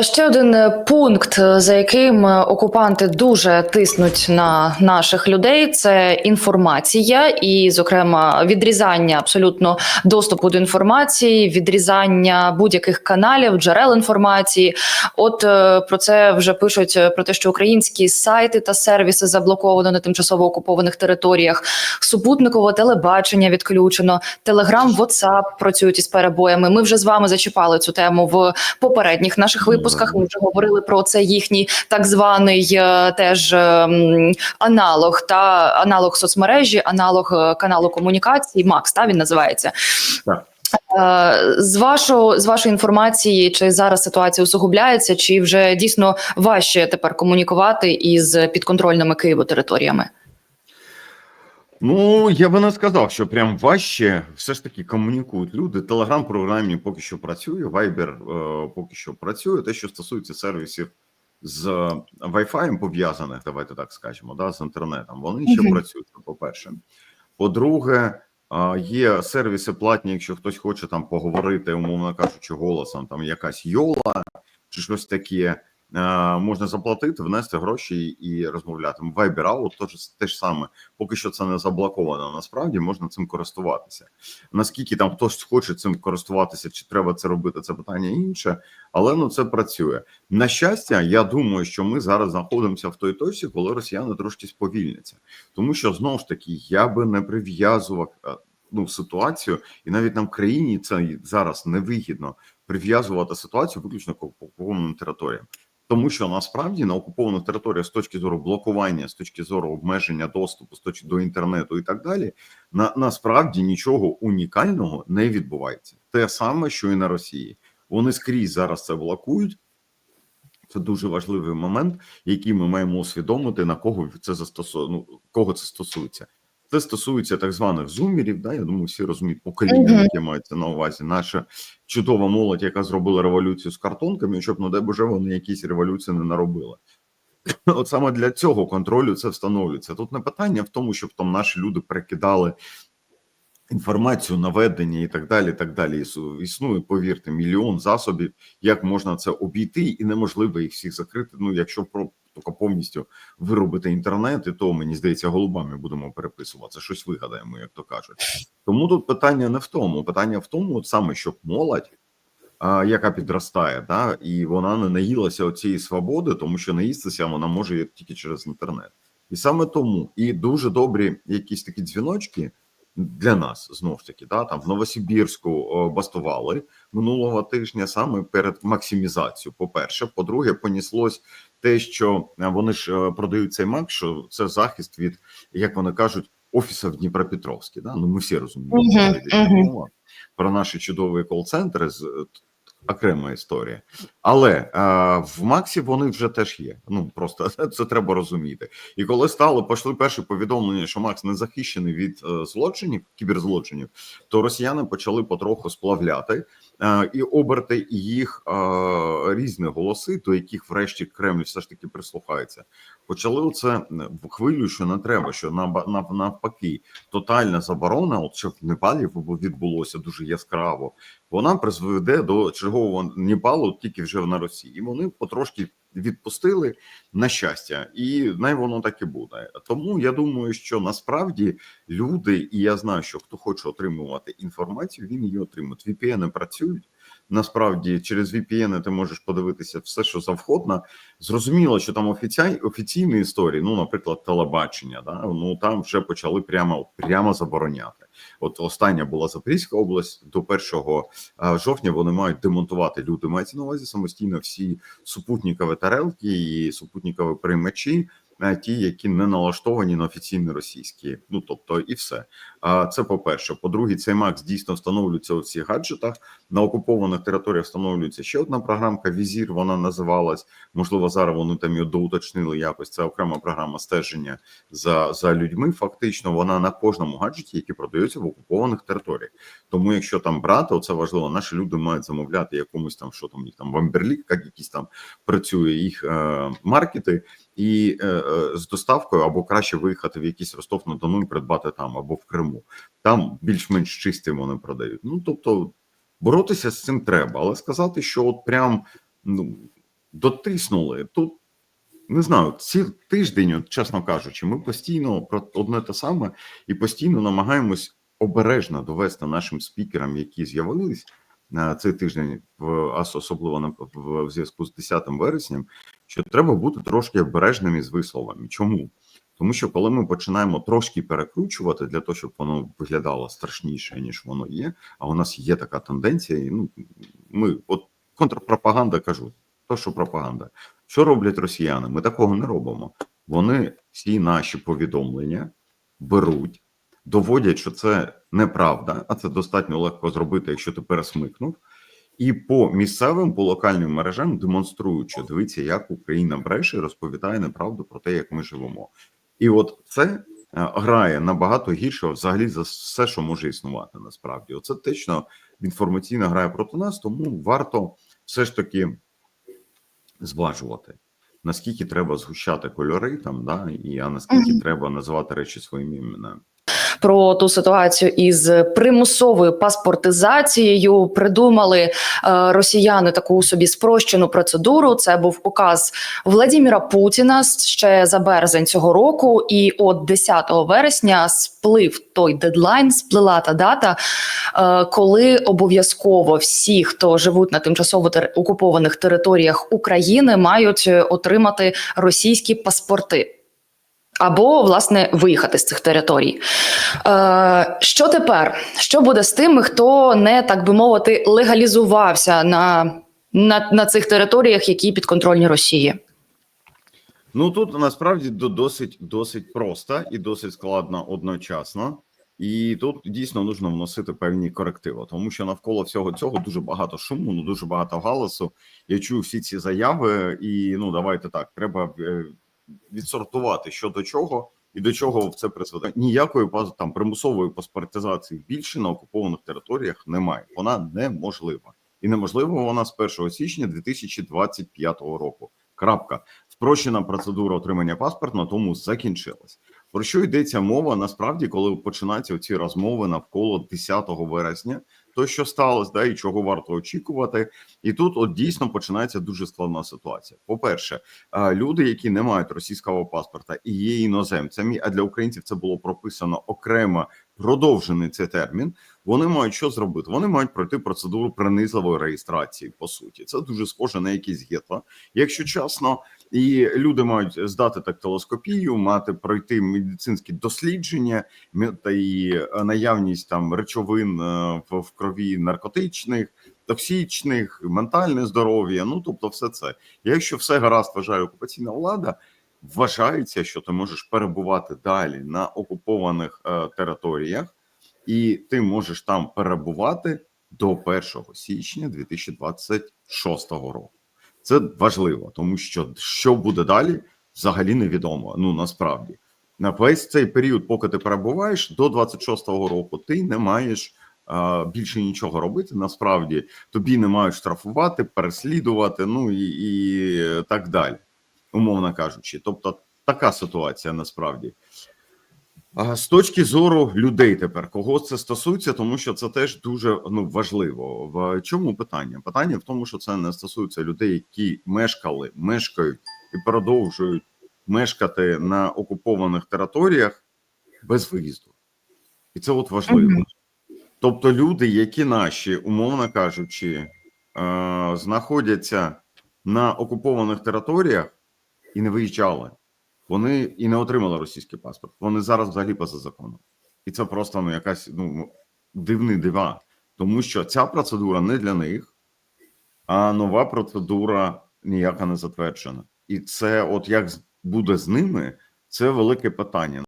Ще один е, пункт, е, за яким е, окупанти дуже тиснуть на наших людей, це інформація, і, зокрема, відрізання абсолютно доступу до інформації, відрізання будь-яких каналів, джерел інформації. От про це вже пишуть про те, що українські сайти та сервіси заблоковано на тимчасово окупованих територіях. Супутникове телебачення відключено. Телеграм, WhatsApp працюють із перебоями. Ми вже з вами зачіпали цю тему в попередніх наших випусках. Ми вже говорили про це їхній так званий е, теж ем, аналог та аналог соцмережі, аналог е, каналу комунікації. Макс та він називається. Так. Е, З вашого з вашої інформації, чи зараз ситуація усугубляється, чи вже дійсно важче тепер комунікувати із підконтрольними Києву територіями? Ну, я би не сказав, що прям важче. Все ж таки комунікують люди. Телеграм програмі поки що працює, Viber е, поки що працює. Те, що стосується сервісів з Wi-Fi пов'язаних, давайте так скажемо, да, з інтернетом, вони ще Мгм. працюють. По-перше. По-друге, е, є сервіси платні, якщо хтось хоче там поговорити, умовно кажучи, голосом, там якась йола чи щось таке. Можна заплатити, внести гроші і розмовляти. Viber Out теж те ж саме. Поки що це не заблоковано. Насправді можна цим користуватися. Наскільки там хтось хоче цим користуватися, чи треба це робити, це питання інше, але ну це працює. На щастя, я думаю, що ми зараз знаходимося в той точці, коли росіяни трошки сповільняться, тому що знову ж таки я би не прив'язував е, ну ситуацію, і навіть нам країні це зараз невигідно прив'язувати ситуацію виключно к окупованим територіям. Тому що насправді на окупованих територіях з точки зору блокування, з точки зору обмеження доступу, з точки до інтернету і так далі, на насправді нічого унікального не відбувається. Те саме, що і на Росії. Вони скрізь зараз це блокують. Це дуже важливий момент, який ми маємо усвідомити, на кого це застосує, ну, кого це стосується. Це стосується так званих зумерів. Да, я думаю, всі розуміють покоління, Мгм. яке мається на увазі. Наша чудова молодь, яка зробила революцію з картонками, щоб, ну дай Боже, вони якісь революції не наробили. От саме для цього контролю це встановлюється. Тут не питання в тому, щоб там наші люди перекидали інформацію, наведення і так далі. і так далі. Існує, повірте, мільйон засобів, як можна це обійти, і неможливо їх всіх закрити. Ну, якщо тільки повністю виробити інтернет, і то мені здається, голубами будемо переписуватися, щось вигадаємо, як то кажуть. Тому тут питання не в тому. Питання в тому, от саме щоб молодь. Яка підростає, да, і вона не наїлася оцієї свободи, тому що наїстися вона може тільки через інтернет, і саме тому і дуже добрі якісь такі дзвіночки для нас знов ж таки, да там в Новосибірську бастували минулого тижня саме перед максимізацією. По перше, по-друге, поніслось те, що е, вони ж е, продають цей мак, що це захист від, як вони кажуть, офісу в Дніпропетровській. Да? Ну ми всі розуміємо Мгм, про наші чудові кол-центри з. Окрема історія, але е, в Максі вони вже теж є. Ну просто це треба розуміти. І коли стало пішли перші повідомлення, що Макс не захищений від е, злочинів, кіберзлочинів, то росіяни почали потроху сплавляти е, і оберти їх е, різні голоси, до яких, врешті, Кремль все ж таки прислухається. Почали оце в хвилю, що не треба, що на, на навпаки, тотальна заборона, от що в Непалі відбулося дуже яскраво, вона призведе до чергового Непалу тільки вже на Росії. І вони потрошки відпустили на щастя, і най воно так і буде. Тому я думаю, що насправді люди, і я знаю, що хто хоче отримувати інформацію, він її отримує. VPN працюють. Насправді через VPN ти можеш подивитися все, що завгодно. Зрозуміло, що там офіцій, офіційні історії, ну, наприклад, телебачення, да, ну там вже почали прямо прямо забороняти. От остання була Запорізька область до 1 жовтня. Вони мають демонтувати люди. Мається на увазі самостійно всі супутникові тарелки і супутникові приймачі. Ті, які не налаштовані на офіційні російські, ну тобто, і все. А це по перше. По-друге, цей Макс дійсно встановлюється у всіх гаджетах. На окупованих територіях встановлюється ще одна програмка. Візір вона називалась. Можливо, зараз вони там її доуточнили якось. Це окрема програма стеження за, за людьми. Фактично, вона на кожному гаджеті, який продається в окупованих територіях. Тому, якщо там брати, оце важливо, наші люди мають замовляти якомусь там, що там їх там Вамберлік, як якісь там працює їх е, маркети, і е, е, з доставкою або краще виїхати в якийсь Ростов на Дону і придбати там або в Криму. Там більш-менш чисті вони продають. Ну тобто боротися з цим треба, але сказати, що от прям ну, дотиснули. Тут не знаю, ці тиждень, от, чесно кажучи, ми постійно про одне те саме і постійно намагаємось обережно довести нашим спікерам, які з'явились на цей тиждень, в особливо на в зв'язку з 10 вересням, що треба бути трошки обережними з висловами. Чому? Тому що коли ми починаємо трошки перекручувати для того, щоб воно виглядало страшніше, ніж воно є. А у нас є така тенденція. і, Ну ми от контрпропаганда кажу, то що пропаганда. Що роблять росіяни? Ми такого не робимо. Вони всі наші повідомлення беруть, доводять, що це неправда, а це достатньо легко зробити, якщо ти пересмикнув. І по місцевим, по локальним мережам демонструють, що дивіться, як Україна бреше, розповідає неправду про те, як ми живемо. І от це е, грає набагато гірше взагалі за все, що може існувати насправді. Оце точно інформаційна грає проти нас, тому варто все ж таки зважувати, наскільки треба згущати кольори там, да, і а наскільки Мгм. треба називати речі своїми іменами. Про ту ситуацію із примусовою паспортизацією. Придумали е, росіяни таку собі спрощену процедуру. Це був указ Владіміра Путіна ще за березень цього року. І от 10 вересня сплив той дедлайн, сплила та дата, е, коли обов'язково всі, хто живуть на тимчасово тер- окупованих територіях України, мають е, отримати російські паспорти. Або власне виїхати з цих територій. Е, що тепер? Що буде з тими, хто не так би мовити легалізувався на, на, на цих територіях, які підконтрольні Росії? Ну тут насправді досить досить просто і досить складно одночасно. І тут дійсно нужно вносити певні корективи, тому що навколо всього цього дуже багато шуму, ну дуже багато галасу. Я чую всі ці заяви, і ну давайте так, треба е, відсортувати що до чого і до чого це призведе. Ніякої там примусової паспортизації більше на окупованих територіях немає. Вона неможлива, і неможлива вона з 1 січня 2025 року. Крапка. Спрощена процедура отримання паспорту на тому закінчилась. Про що йдеться мова насправді, коли починаються ці розмови навколо 10 вересня, то що сталося, да і чого варто очікувати, і тут от дійсно починається дуже складна ситуація. По перше, люди, які не мають російського паспорта і є іноземцями, а для українців це було прописано окремо продовжений цей термін. Вони мають що зробити? Вони мають пройти процедуру принизливої реєстрації. По суті, це дуже схоже на якісь гетла, якщо чесно. І люди мають здати тактилоскопію, мати пройти медицинські дослідження та і е, наявність там речовин е, в, в крові наркотичних, токсичних, ментальне здоров'я. Ну тобто, все це. Якщо все гаразд вважає окупаційна влада, вважається, що ти можеш перебувати далі на окупованих е, територіях, і ти можеш там перебувати до 1 січня 2026 року. Це важливо, тому що що буде далі, взагалі невідомо. Ну насправді на весь цей період, поки ти перебуваєш до 26-го року, ти не маєш а, більше нічого робити. Насправді тобі не мають штрафувати, переслідувати, ну і, і так далі, умовно кажучи. Тобто, така ситуація насправді. З точки зору людей тепер кого це стосується, тому що це теж дуже ну важливо. В чому питання? Питання в тому, що це не стосується людей, які мешкали, мешкають і продовжують мешкати на окупованих територіях без виїзду, і це от важливо. Тобто, люди, які наші, умовно кажучи, е, знаходяться на окупованих територіях і не виїжджали. Вони і не отримали російський паспорт. Вони зараз взагалі поза законом, і це просто ну якась ну дивний дива, тому що ця процедура не для них, а нова процедура ніяка не затверджена. І це, от як буде з ними, це велике питання.